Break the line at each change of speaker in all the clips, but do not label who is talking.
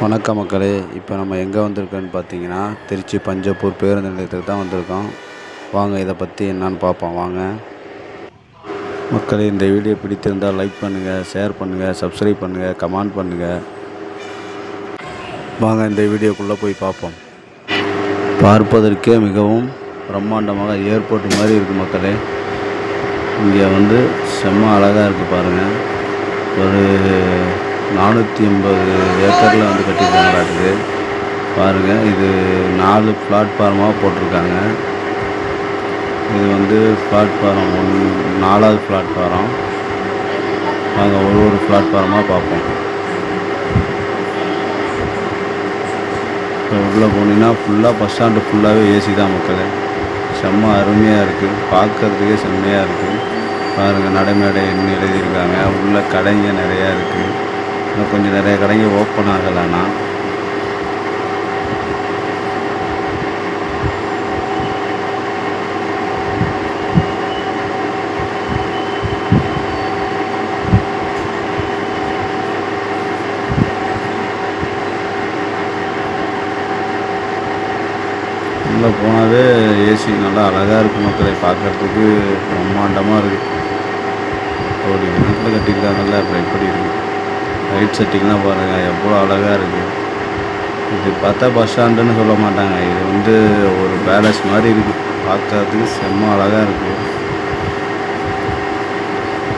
வணக்க மக்களே இப்போ நம்ம எங்கே வந்திருக்கோன்னு பார்த்தீங்கன்னா திருச்சி பஞ்சப்பூர் பேருந்து நிலையத்துக்கு தான் வந்திருக்கோம். வாங்க இதை பற்றி என்னான்னு பார்ப்போம். வாங்க. மக்களே இந்த வீடியோ பிடித்திருந்தால் லைக் பண்ணுங்கள் ஷேர் பண்ணுங்கள் சப்ஸ்கிரைப் பண்ணுங்கள் கமெண்ட் பண்ணுங்கள் வாங்க இந்த வீடியோக்குள்ளே போய் பார்ப்போம். பார்ப்பதற்கே மிகவும் பிரம்மாண்டமாக ஏர்போர்ட் மாதிரி இருக்குது மக்களே. இங்கே வந்து செம்ம அழகாக இருக்குது பாருங்கள் ஒரு நானூற்றி ஐம்பது ஏக்கரில் வந்து கட்டியிருக்காங்களாட்டுது பாருங்கள் இது நாலு பிளாட்ஃபார்மாக போட்டிருக்காங்க. இது வந்து பிளாட்ஃபாரம் ஒன் நாலாவது பிளாட்ஃபாரம் நாங்கள் ஒரு ஒரு பிளாட்ஃபாரமாக பார்ப்போம். இப்போ உள்ளே போனீங்கன்னா ஃபுல்லாக பஸ் ஸ்டாண்டு ஃபுல்லாகவே ஏசி தான் மக்களே. செம்ம அருமையாக இருக்குது பார்க்கறதுக்கே செம்மையாக இருக்குது பாருங்கள் நடைமேடை என்ன எழுதியிருக்காங்க உள்ள கடைங்க நிறையா இருக்குது இன்னும் கொஞ்சம் நிறைய கடைங்க ஓப்பன் ஆகலைன்னா உள்ளே போனாவே ஏசி நல்லா அழகாக இருக்குது மக்களை பார்க்கறதுக்கு பிரம்மாண்டமாக இருக்குது கோடி கணக்கில் கட்டியிருக்காங்கல்ல அப்புறம் எப்படி இருக்குது லைட் செட்டிங்லாம் பாருங்கள் எவ்வளோ அழகாக இருக்குது இது பார்த்தா பஸ் ஸ்டாண்டுன்னு சொல்ல மாட்டாங்க. இது வந்து ஒரு பேலஸ் மாதிரி இருக்குது பார்க்கறதுக்கு செம்ம அழகாக இருக்குது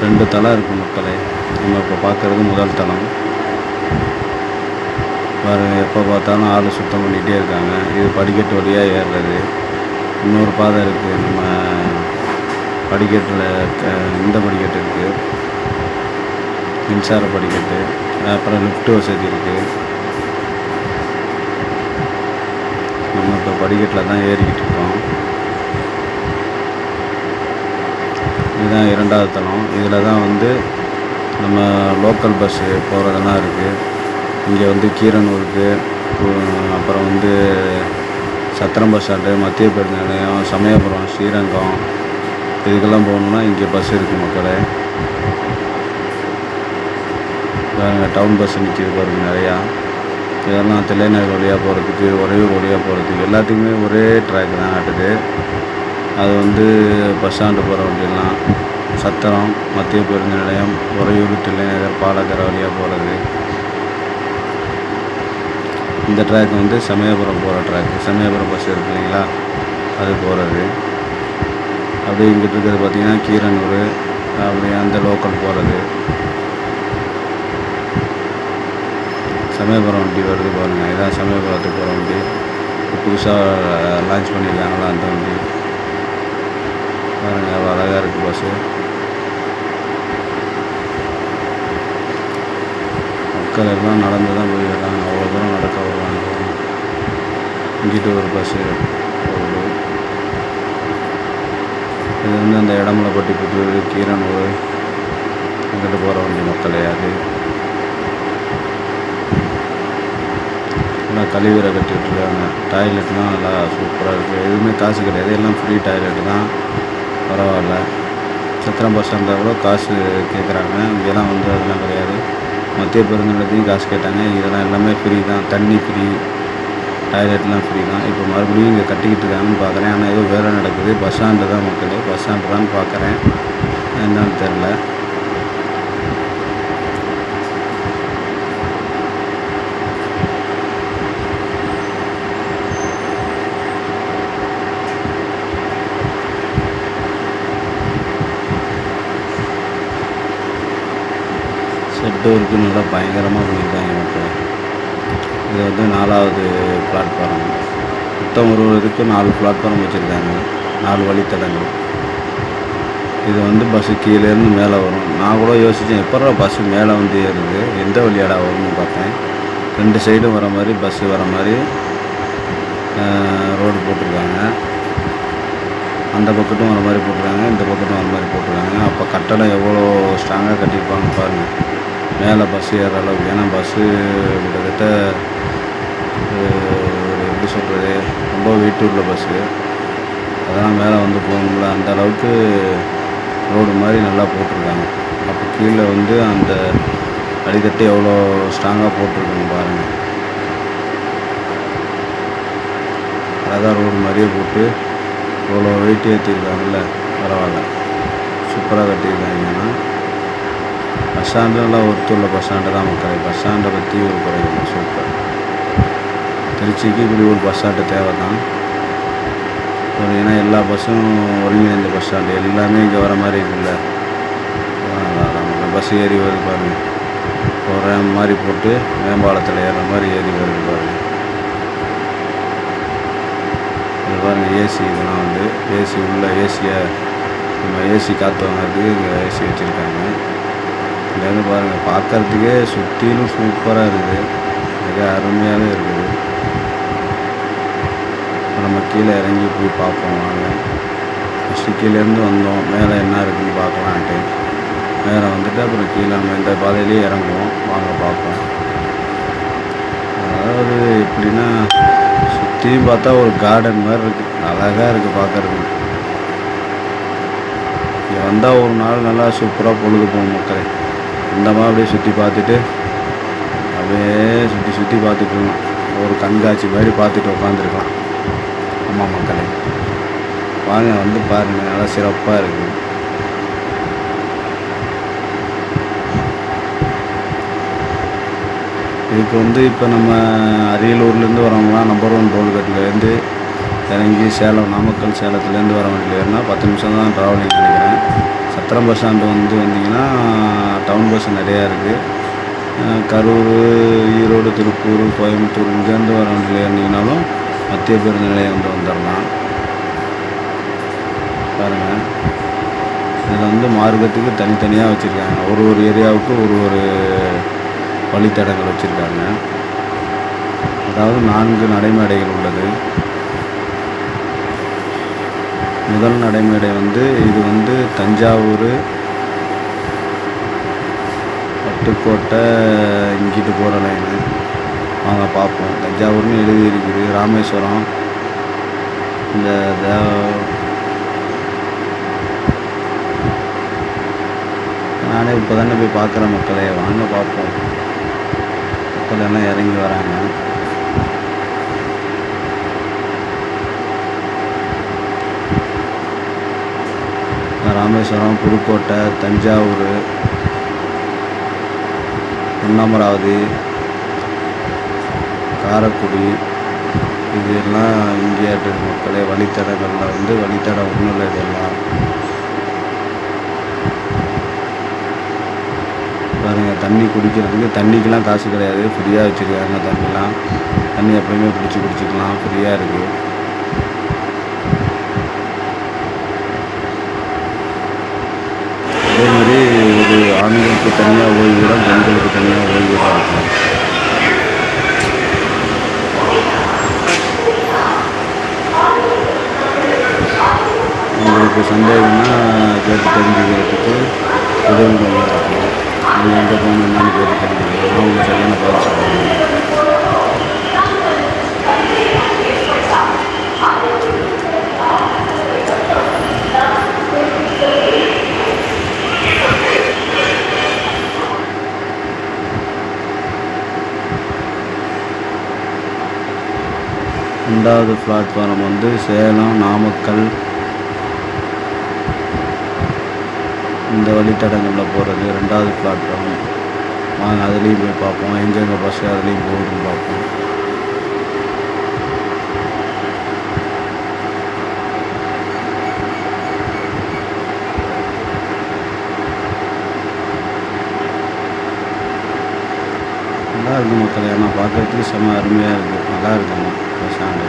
ரெண்டு தளம் இருக்குது மக்களே. நம்ம இப்போ பார்க்குறது முதல் தளம். பாருங்கள் எப்போ பார்த்தாலும் ஆள் சுத்தம் பண்ணிகிட்டே இருக்காங்க. இது படிக்கட்டு வழியாக ஏறுறது. இன்னொரு பாதை இருக்குது நம்ம படிக்கட்டில் க- இந்த படிக்கட்டு இருக்குது மின்சார படிக்கட்டு அப்புறம் லிஃப்ட் வசதி இருக்குது நம்ம இப்போ படிக்கட்டில் தான் ஏறிக்கிட்டு இருக்கோம். இதுதான் இரண்டாவது தளம். இதில் தான் வந்து நம்ம லோக்கல் பஸ்ஸு போகிறதெல்லாம் இருக்குது இங்கே வந்து கீரனூருக்கு அப்புறம் வந்து சத்திரம் பஸ் ஸ்டாண்டு மத்திய பேருந்து நிலையம் சமயபுரம் ஸ்ரீரங்கம். இதுக்கெல்லாம் போகணுன்னா இங்கே பஸ் இருக்குது மக்களே. பாருங்கள் டவுன் பஸ் நிற்கிது பாருங்கள் நிறையா. இதெல்லாம் தில்லைநகர் வழியாக போகிறதுக்கு உறையூர் வழியாக போகிறதுக்கு எல்லாத்துக்குமே ஒரே ட்ராக் தான் ஆட்டுது அது வந்து பஸ் ஸ்டாண்டு போகிற வண்டியெல்லாம் சத்திரம் மத்திய பேருந்து நிலையம் உறையூர் தில்லைநகர் பாலக்கரை வழியாக போகிறது இந்த ட்ராக் வந்து சமயபுரம் போகிற ட்ராக் சமயபுரம் பஸ் இருக்கு இல்லைங்களா? அது போகிறது அப்படியே இங்கிட்டு இருக்கிறது பார்த்திங்கன்னா கீரனூர் அப்படியே அந்த லோக்கல் போகிறது சமயபுரம் வண்டி வருது பாருங்கள் இதான் சமயபுரத்துக்கு போகிற வண்டி. புதுசாக லான்ச் பண்ணியிருக்காங்களா அந்த வண்டி. பாருங்கள் அவ்வளோ அழகாக இருக்குது பஸ்ஸு மக்கள் எல்லாம் நடந்து தான் போய் வர்றாங்க. அவ்வளோ தூரம் நடக்க வருவாங்க. இங்கிட்டு ஒரு பஸ்ஸு போகுது இது. வந்து அந்த இடமலைப்பட்டி புத்தூர் கீரனூர் அங்கிட்டு போகிற வண்டி மக்கள் அது. நல்லா கழிவுறை கட்டிட்டுருக்காங்க டாய்லெட்லாம் நல்லா சூப்பராக இருக்குது எதுவுமே காசு கிடையாது. எல்லாம் ஃப்ரீ டாய்லெட் தான். பரவாயில்ல. சத்திரம் பஸ் ஸ்டாண்டில் கூட காசு கேட்குறாங்க இங்கெல்லாம் வந்து அதெல்லாம் கிடையாது. மத்திய பேருந்து காசு கேட்டாங்க. இதெல்லாம் எல்லாமே ஃப்ரீ தான். தண்ணி ஃப்ரீ டாய்லெட்லாம் ஃப்ரீ தான். இப்போ மறுபடியும் இங்கே கட்டிக்கிட்டு இருக்காங்கன்னு பார்க்குறேன் ஆனால் ஏதோ வேலை நடக்குது. பஸ் ஸ்டாண்டு தான் மக்களே. பஸ் ஸ்டாண்டு தான் பார்க்குறேன் என்னன்னு தெரில ஷெட்டு நல்லா பயங்கரமாக பண்ணியிருக்காங்க மக்கள். இது வந்து நாலாவது பிளாட்ஃபார்ம் மொத்தம் ஒரு ஒரு இதுக்கு நாலு பிளாட்ஃபார்ம் வச்சுருக்காங்க. நாலு வழித்தடங்கள். இது வந்து பஸ்ஸு கீழேருந்து மேலே வரும். நான் கூட யோசித்தேன் எப்போ பஸ்ஸு மேலே வந்து ஏறுது? எந்த வழியாடா வரும்னு பார்த்தேன். ரெண்டு சைடும் வர மாதிரி பஸ்ஸு வர மாதிரி ரோடு போட்டிருக்காங்க. அந்த பக்கத்தும் வர மாதிரி போட்டிருக்காங்க இந்த பக்கத்தும் வர மாதிரி போட்டிருக்காங்க. அப்போ கட்டடம் எவ்வளோ ஸ்ட்ராங்காக கட்டியிருப்பாங்க பாருங்கள் மேலே பஸ் ஏறுற அளவுக்கு. ஏன்னா பஸ்ஸு கிட்டத்தட்ட எப்படி சொல்கிறது ரொம்ப வீட்டு உள்ள பஸ்ஸு அதெல்லாம் மேலே வந்து போகணும்ல. அந்த அளவுக்கு ரோடு மாதிரி நல்லா போட்டிருக்காங்க. அப்போ கீழே வந்து அந்த அடித்தட்டு எவ்வளோ ஸ்ட்ராங்காக போட்டிருக்காங்க பாருங்கள் அழகாக ரோடு மாதிரியே போட்டு இவ்வளோ வெயிட் ஏற்றிருக்காங்கல்ல பரவாயில்ல. சூப்பராக கட்டியிருக்காங்கன்னா பஸ் ஸ்டாண்டு நல்லா ஒத்துள்ள பஸ் ஸ்டாண்டு தான் மக்களை. பஸ் ஸ்டாண்டை பற்றி ஒரு குறையில்லை சூப்பர். திருச்சிக்கு இப்படி ஒரு பஸ் ஸ்டாண்டு தேவை தான் ஒரு ஏன்னா எல்லா பஸ்ஸும் ஒருங்கிணைந்த பஸ் ஸ்டாண்டு. எல்லாமே இங்கே வர மாதிரி இருக்குல்ல. பஸ் ஏறி வருது பாருங்க. ஒரு ரேம் மாதிரி போட்டு மேம்பாலத்தில் ஏறுற மாதிரி ஏறி வருது பாருங்க. இது பாருங்க ஏசி இதெல்லாம் வந்து ஏசி உள்ள ஏசியை நம்ம ஏசி காற்று வாங்கிறதுக்கு இங்கே ஏசி வச்சுருக்காங்க. இங்கேருந்து பாருங்கள் பார்க்கறதுக்கே சுற்றிலும் சூப்பராக இருக்குது. மிக அருமையாகவே இருக்குது. நம்ம கீழே இறங்கி போய் பார்ப்போம் வாங்க. ஃபஸ்ட்டு கீழேருந்து வந்தோம். மேலே என்ன இருக்குன்னு பார்க்கலான்ட்டு மேலே வந்துட்டு அப்புறம் கீழே நம்ம இந்த பாதையிலேயே இறங்குவோம். வாங்க பார்ப்போம். அதாவது எப்படின்னா சுற்றியும் பார்த்தா ஒரு கார்டன் மாதிரி இருக்குது அழகாக இருக்குது பார்க்கறதுக்கு. இங்கே வந்தால் ஒரு நாள் நல்லா சூப்பராக பொழுது போகும் மக்களே. சொந்தமாக அப்படியே சுற்றி பார்த்துட்டு அப்படியே சுற்றி சுற்றி பார்த்துக்கலாம் ஒரு கண்காட்சி மாதிரி பார்த்துட்டு உட்காந்துருக்கலாம் ஆமாம் மக்களே. வாங்க வந்து பாருங்கள் நல்லா சிறப்பாக இருக்குது இதுக்கு வந்து இப்போ நம்ம அரியலூர்லேருந்து வரவங்களாம் நம்பர் ஒன் டோல்கேட்லேருந்து இறங்கி சேலம் நாமக்கல் சேலத்துலேருந்து வர வேண்டியது பத்து நிமிஷம் தான் ட்ராவலிங் நினைக்கிறேன். சத்திரம் பஸ் ஸ்டாண்டு வந்து வந்தீங்கன்னா டவுன் பஸ் நிறையா இருக்குது கரூர் ஈரோடு திருப்பூர் கோயம்புத்தூர் இங்கேருந்து வர வேண்டியது ஏறினீங்கனாலும் மத்திய பேருந்து நிலையம் வந்து வந்துடலாம் பாருங்கள் இதில் வந்து மார்க்கத்துக்கு தனித்தனியாக வச்சுருக்காங்க. ஒரு ஒரு ஏரியாவுக்கு ஒரு ஒரு வழித்தடங்கள் வச்சுருக்காங்க. அதாவது நான்கு நடைமேடைகள் உள்ளது. முதல் நடைமேடை வந்து இது வந்து தஞ்சாவூர் பட்டுக்கோட்டை இங்கிட்டு போகிற லைனு வாங்க பார்ப்போம். தஞ்சாவூர்னு எழுதி இருக்குது. ராமேஸ்வரம் இந்த தேவ- நானே இப்போ தானே போய் பார்க்குற மக்களே. வாங்க பார்ப்போம். மக்கள் எல்லாம் இறங்கி வராங்க. ராமேஸ்வரம் புதுக்கோட்டை தஞ்சாவூர் பொன்னமராவதி காரைக்குடி இது எல்லாம் மக்களே வழித்தடங்களில் வந்து வழித்தடம் ஒன்றும் இல்லை இதெல்லாம் பாருங்கள் தண்ணி குடிக்கிறதுக்கு தண்ணிக்கெலாம் காசு கிடையாது. ஃப்ரீயாக வச்சுருக்காங்க தண்ணிலாம். தண்ணி எப்பயுமே பிடிச்சி குடிச்சிக்கலாம். ஃப்ரீயாக இருக்குது அதே மாதிரி ஒரு ஆண்களுக்கு தனியாக ஓய்விடம் பெண்களுக்கு தனியாக ஓய்விடம் இருக்கும் உங்களுக்கு சந்தேகம்னா கேட்டு தெரிஞ்சுக்கிறதுக்கு உதவி உதவிகள் இருக்கும் நீங்கள் எங்கே போகணும் என்னன்னு கேட்டு தெரிஞ்சுக்கிறேன். அவங்க சரியான பதில் சொல்லுவாங்க ரெண்டாவது பிளாட்ஃபாரம் வந்து சேலம் நாமக்கல். இந்த வழித்தடங்களில் போகிறது ரெண்டாவது பிளாட்ஃபார்ம் வாங்க அதுலேயும் போய் பார்ப்போம். எங்கெங்கே பஸ் அதுலேயும் போகுதுன்னு பார்ப்போம். நல்லா இருக்கு மக்கள். ஏன்னா பார்க்கறதுக்கு செம்ம அருமையாக இருக்குது நல்லா இருக்குங்க பஸ்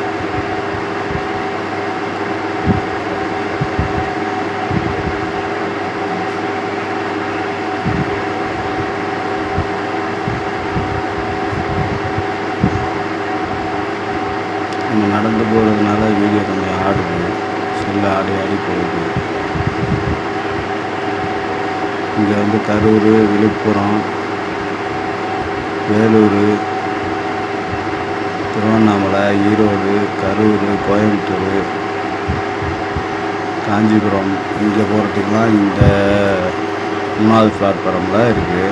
நம்ம நடந்து போகிறதுனால வீடியோ கொஞ்சம் ஆடுது. செல்ல ஆடி ஆடி போகுது. இங்கே வந்து கரூர் விழுப்புரம் வேலூர் திருவண்ணாமலை ஈரோடு கரூர் கோயம்புத்தூர் காஞ்சிபுரம் இங்கே போகிறதுக்கெலாம் இந்த மூணாவது பிளாட்ஃபாரமில் இருக்குது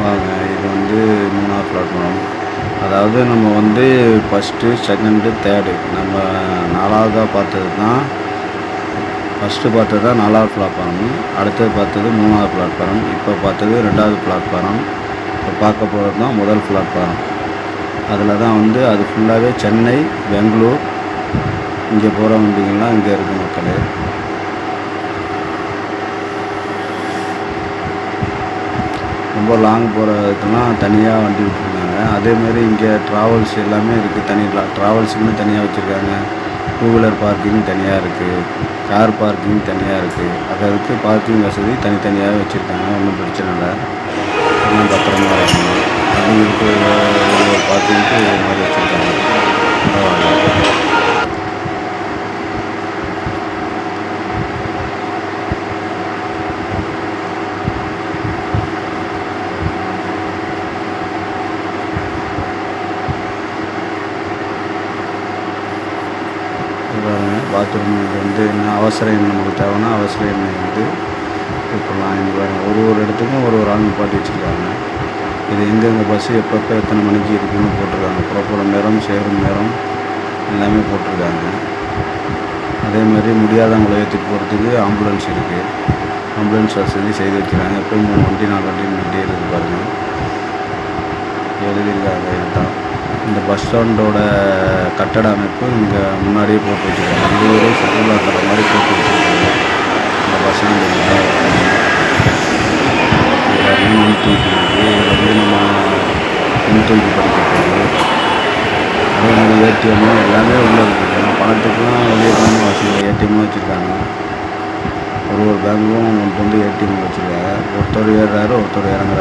வாங்க இது வந்து மூணாவது பிளாட்ஃபார்ம் அதாவது நம்ம வந்து ஃபஸ்ட்டு செகண்டு தேர்டு நம்ம நாலாவதாக பார்த்தது தான் ஃபஸ்ட்டு பார்த்தது தான் நாலாவது பிளாட்ஃபார்ம் அடுத்தது பார்த்தது மூணாவது பிளாட்ஃபார்ம் இப்போ பார்த்தது ரெண்டாவது பிளாட்ஃபார்ம் இப்போ பார்க்க போகிறது தான் முதல் பிளாட்ஃபார்ம் அதில் தான் வந்து அது ஃபுல்லாகவே சென்னை பெங்களூர் இங்கே போகிற வண்டிகள்லாம் இங்கே இருக்குது மக்களே. ரொம்ப லாங் போகிறதுக்கெல்லாம் தனியாக வண்டி விட்டுருக்காங்க. அதேமாரி இங்கே ட்ராவல்ஸ் எல்லாமே இருக்குது தனி ட்ராவல்ஸுக்குன்னு தனியாக வச்சுருக்காங்க. டூ வீலர் பார்க்கிங் தனியாக இருக்குது கார் பார்க்கிங் தனியாக இருக்குது அதற்கு பார்க்கிங் வசதி தனித்தனியாக வச்சுருக்காங்க. ஒன்றும் பிரச்சனை இல்லை. எல்லாம் பத்திரமா இருக்கணும். அதுங்களுக்கு பார்த்துக்கிட்டு இது மாதிரி வச்சுருக்காங்க பரவாயில்ல. பாருங்க பாத்ரூம் வந்து என்ன அவசர எண் நமக்கு தேவைன்னா அவசர எண்ணெய் வந்து கூப்பிடலாம் இங்கே ஒரு ஒரு இடத்துக்கும் ஒரு ஒரு ஆள் நிப்பாட்டி வச்சுருக்காங்க. இது எங்கெங்கே பஸ்ஸு எப்பப்போ எத்தனை மணிக்கு இருக்குன்னு போட்டிருக்காங்க. புறப்படும் நேரம் சேரும் நேரம் எல்லாமே போட்டிருக்காங்க. அதே மாதிரி முடியாதவங்களை ஏற்றிட்டு போகிறதுக்கு ஆம்புலன்ஸ் இருக்குது ஆம்புலன்ஸ் வசதி செய்து வைக்கிறாங்க எப்போயும் மூணு வண்டி நாலு வண்டி இருக்குது பாருங்கள் எழுதியிருக்காங்க இதுதான். இந்த பஸ் ஸ்டாண்டோட கட்டட அமைப்பு இங்கே முன்னாடியே போட்டு வச்சுருக்காங்க. இந்த ஊரே சுற்றுலா தர மாதிரி போட்டு வச்சுருக்காங்க. இந்த பஸ் ஸ்டாண்டு மின் தூக்கி இருக்குது வந்து நம்ம மின் தூக்கி படிக்கிறது அதே மாதிரி ஏடிஎம் எல்லாமே உள்ளே இருக்குது ஏன்னா பணத்துக்குலாம் வெளியே போகணும் அவசியம் இல்லை ஏடிஎம்லாம் வச்சுருக்காங்க ஒரு ஒரு பேங்க்கும் ஒன்று வந்து ஏடிஎம் வச்சுருக்காங்க ஒருத்தர் ஏறுறாரு ஒருத்தர் இறங்குறாரு